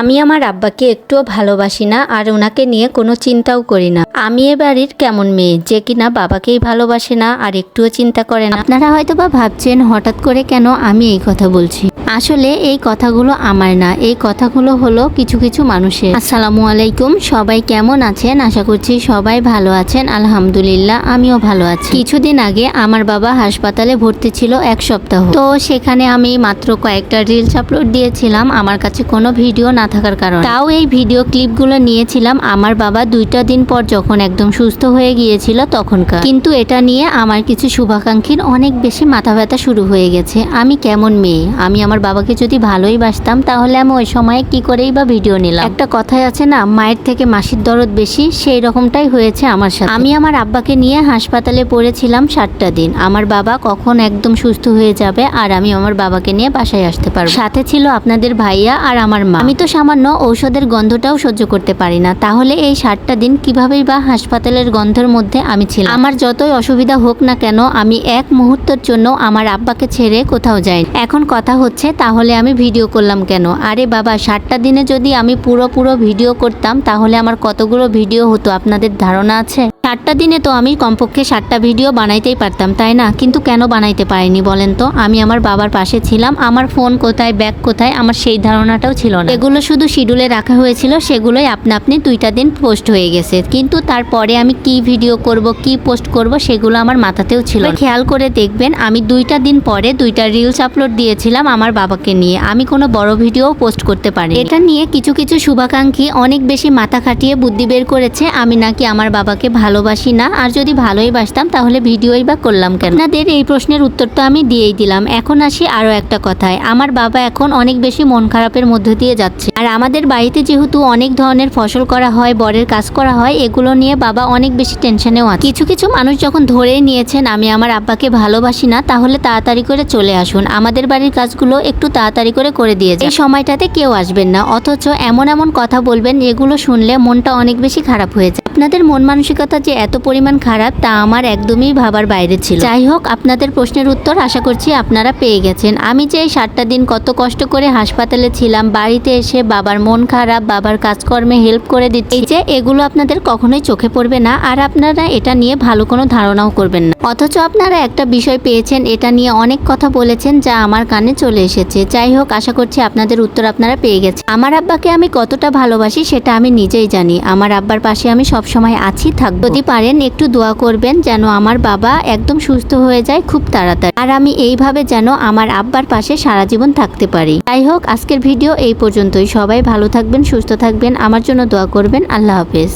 আমি আমার আব্বাকে একটুও ভালোবাসি না আর ওনাকে নিয়ে কোনো চিন্তাও করি না। আমি এ বাড়ির কেমন মেয়ে যে কিনা বাবাকেই ভালোবাসে না আর একটুও চিন্তা করে না। আপনারা হয়তো বা ভাবছেন হঠাৎ করে কেন আমি এই কথা বলছি। আসলে এই কথাগুলো আমার না। এই কথাগুলো হলো কিছু কিছু মানুষের। আসসালামু আলাইকুম, সবাই কেমন আছেন? আশা করছি সবাই ভালো আছেন। আলহামদুলিল্লাহ, আমিও ভালো আছি। কিছুদিন আগে আমার বাবা হাসপাতালে ভর্তি ছিল এক সপ্তাহ। তো সেখানে আমি মাত্র কয়েকটা রিলস আপলোড দিয়েছিলাম। আমার কাছে কোনো ভিডিও না থাকার কারণে। তাও এই ভিডিও ক্লিপগুলো নিয়েছিলাম। আমার বাবা দুইটা দিন পর যখন একদম সুস্থ হয়ে গিয়েছিল তখনকার। কিন্তু এটা নিয়ে আমার কিছু শুভাকাঙ্ক্ষীর অনেক বেশি মাথা ব্যথা শুরু হয়ে গেছে। আমি কেমন মেয়ে? আমি আমার বাবাকে যদি ভালোই বাসতাম, তাহলে আমি ওই সময় কি করেই বা ভিডিও নিলাম। একটা কথাই আছে না, মায়ের থেকে মাসির দরদ বেশি, সেই রকমটাই হয়েছে আমার সাথে। আমি আমার আব্বাকে নিয়ে হাসপাতালে পড়েছিলাম সাতটা দিন। আমার বাবা কখন একদম সুস্থ হয়ে যাবে, আর আমি আমার বাবাকে নিয়ে বাসায় আসতে পারব। সাথে ছিল আপনাদের ভাইয়া আর আমার মা। আমি তো সামান্য ঔষধের গন্ধটাও সহ্য করতে পারি না। তাহলে এই সাতটা দিন কিভাবেই বা হাসপাতালের গন্ধের মধ্যে আমি ছিলাম? আমার যতই অসুবিধা হোক না কেন, আমি এক মুহূর্তের জন্য আমার আব্বাকে ছেড়ে কোথাও যাই এখন কথা হচ্ছে তাহলে আমি ভিডিও করলাম কেন? আরে বাবা ষাটটা দিনে যদি আমি পুরো পুরো ভিডিও করতাম, তাহলে আমার কতগুলো ভিডিও হতো? আপনাদের ধারণা আছে? সাতটা দিনে তো আমি কমপক্ষে সাতটা ভিডিও বানাইতেই পারতাম, তাই না? কিন্তু কেন বানাইতে পারিনি বলেন তো? আমি আমার বাবার পাশে ছিলাম, আমার ফোন কোথায়, ব্যাগ কোথায়, আমার সেই ধারণাটাও ছিল না। এগুলো শুধু শিডিউলে রাখা হয়েছিল, সেগুলোই আপনা আপনি দুইটা দিন পোস্ট হয়ে গেছে। কিন্তু তারপরে আমি কি ভিডিও করব, কি পোস্ট করব, সেগুলো আমার মাথাতেও ছিল খেয়াল করে দেখবেন, আমি দুইটা দিন পরে দুইটা রিলস আপলোড দিয়েছিলাম আমার বাবাকে নিয়ে। আমি কোনো বড় ভিডিও পোস্ট করতে পারি এটা নিয়ে কিছু কিছু শুভাকাঙ্ক্ষী অনেক বেশি মাথা খাটিয়ে বুদ্ধি বের করেছে, আমি নাকি আমার বাবাকে ভালোবাসি না, আর যদি ভালোই বাসতাম তাহলে ভিডিওই বা করলাম কেন? আপনাদের এই প্রশ্নের উত্তর তো আমি দিয়েই দিলাম। এখন আসি আরও একটা কথায়। আমার বাবা এখন অনেক বেশি মন খারাপের মধ্য দিয়ে যাচ্ছে। আর আমাদের বাড়িতে যেহেতু অনেক ধরনের ফসল করা হয়, বরের কাজ করা হয়, এগুলো নিয়ে বাবা অনেক বেশি টেনশনেও আছে। কিছু কিছু মানুষ যখন ধরেই নিয়েছেন, আমি আমার আব্বাকে ভালোবাসি না, তাহলে তাড়াতাড়ি করে চলে আসুন। আমাদের বাড়ির কাজগুলো একটু তাড়াতাড়ি করে করে দিয়ে। এই সময়টাতে কেউ আসবেন না, অথচ এমন এমন কথা বলবেন এগুলো শুনলে মনটা অনেক বেশি খারাপ হয়ে যায়। আপনাদের মন মানসিকতা যে এত পরিমাণ খারাপ তা আমার একদমই ভাবার বাইরে ছিল। যাই হোক আপনাদের প্রশ্নের উত্তর আশা করছি আপনারা পেয়ে গেছেন। আমি যে সাতটা দিন কত কষ্ট করে হাসপাতালে ছিলাম, বাড়িতে এসে বাবার মন খারাপ, বাবার কাজকর্মে হেল্প করে দিচ্ছি। যে, এগুলো আপনাদের কখনোই চোখে পড়বে না আর আপনারা এটা নিয়ে ভালো কোনো ধারণাও করবেন না। অথচ আপনারা একটা বিষয় পেয়েছেন, এটা নিয়ে অনেক কথা বলেছেন যা আমার কানে চলে এসেছে। যাই হোক আশা করছি আপনাদের উত্তর আপনারা পেয়ে গেছেন। আমার আব্বাকে আমি কতটা ভালোবাসি সেটা আমি নিজেই জানি। আমার আব্বার পাশে আমি সবসময় আছি, থাকব। যদি পারেন, একটু দোয়া করবেন যেন আমার বাবা একদম সুস্থ হয়ে যায় খুব তাড়াতাড়ি। আর আমি এইভাবে যেন আমার আব্বার পাশে সারা জীবন থাকতে পারি। যাই হোক, আজকের ভিডিও এই পর্যন্তই। সবাই ভালো থাকবেন, সুস্থ থাকবেন। আমার জন্য দোয়া করবেন। আল্লাহ হাফেজ।